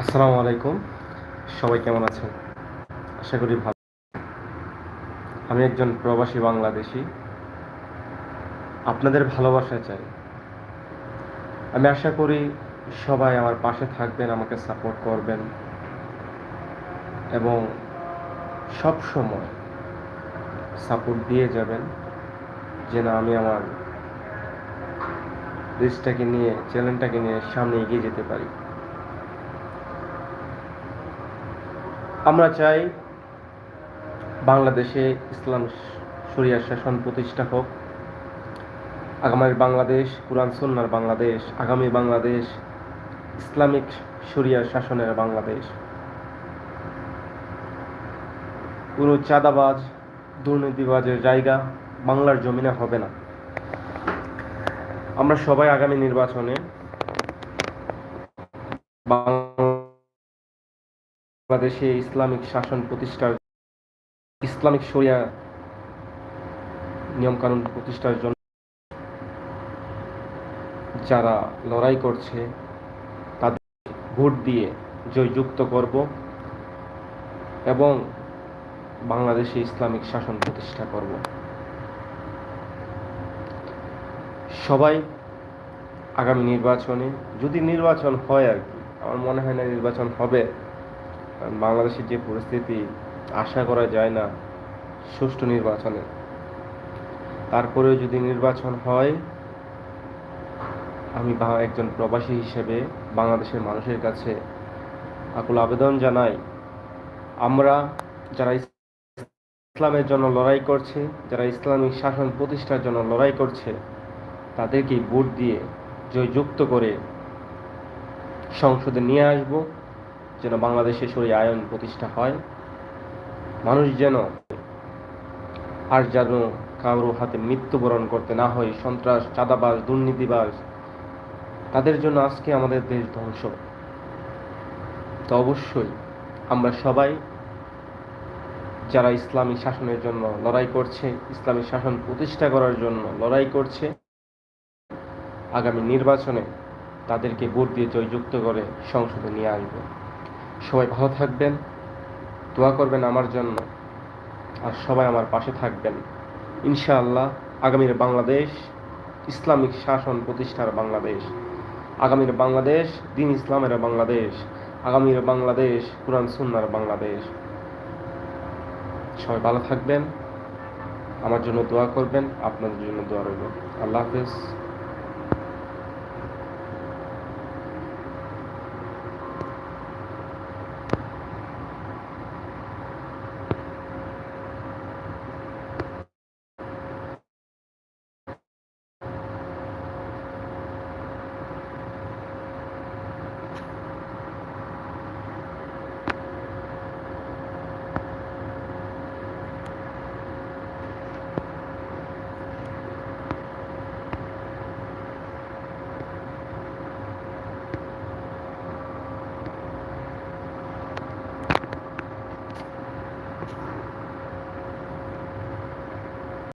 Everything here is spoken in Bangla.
আসসালামু আলাইকুম। সবাই কেমন আছেন? আশা করি ভালো। আমি একজন প্রবাসী বাংলাদেশি। আপনাদের ভালোবাসা চাই। আমি আশা করি সবাই আমার পাশে থাকবেন, আমাকে সাপোর্ট করবেন। এবং সব সময় সাপোর্ট দিয়ে যাবেন যেন আমি আমার দেশটাকে নিয়ে, চ্যানেলটাকে নিয়ে সামনে এগিয়ে যেতে পারি। আমরা চাই বাংলাদেশে ইসলাম শরিয়া শাসন প্রতিষ্ঠা হোক। আগামীর বাংলাদেশ, কুরআন, সুন্নার বাংলাদেশ, আগামী বাংলাদেশ, ইসলামিক শরিয়া শাসনের বাংলাদেশ। কোনো চাঁদাবাজ, দুর্নীতিবাজের জায়গা বাংলার জমিনে হবে না। আমরা সবাই আগামী নির্বাচনে বাংলাদেশে ইসলামিক শাসন প্রতিষ্ঠার, ইসলামিক শরিয়া নিয়মকানুন প্রতিষ্ঠার জন্য যারা লড়াই করছে, তাদের ভোট দিয়ে জয়যুক্ত করব এবং বাংলাদেশে ইসলামিক শাসন প্রতিষ্ঠা করব। সবাই আগামী নির্বাচনে, যদি নির্বাচন হয় আর কি, আমার মনে হয় না নির্বাচন হবে। বাংলাদেশের যে পরিস্থিতি, আশা করা যায় না সুষ্ঠু নির্বাচনে তারপরেও যদি নির্বাচন হয়, আমি একজন প্রবাসী হিসেবে বাংলাদেশের মানুষের কাছে আকুল আবেদন জানাই, আমরা যারা ইসলামের জন্য লড়াই করছে, যারা ইসলামিক শাসন প্রতিষ্ঠার জন্য লড়াই করছে তাদেরকে ভোট দিয়ে জয়যুক্ত করে সংসদে নিয়ে আসব। যেন বাংলাদেশে সই আয়ন প্রতিষ্ঠা হয়। মানুষ যেন আর যেন কারও হাতে মৃত্যুবরণ করতে না হয়, সন্ত্রাস, চাঁদাবাজ, দুর্নীতিবাজ, তাদের জন্য আজকে আমাদের দেশ ধ্বংস। তো অবশ্যই আমরা সবাই যারা ইসলামী শাসনের জন্য লড়াই করছে, ইসলামী শাসন প্রতিষ্ঠা করার জন্য লড়াই করছে, আগামী নির্বাচনে তাদেরকে ভোট দিয়ে জয়যুক্ত করে সংসদে নিয়ে আসব। সবাই ভালো থাকবেন, দোয়া করবেন আমার জন্য, আর সবাই আমার পাশে থাকবেন। ইনশাআল্লাহ আগামীর বাংলাদেশ, ইসলামিক শাসন প্রতিষ্ঠার বাংলাদেশ। আগামীর বাংলাদেশ, দিন ইসলামের বাংলাদেশ। আগামীর বাংলাদেশ, কোরআন সুন্নার বাংলাদেশ। সবাই ভালো থাকবেন, আমার জন্য দোয়া করবেন, আপনাদের জন্য দোয়া রইল। আল্লাহ হাফেজ।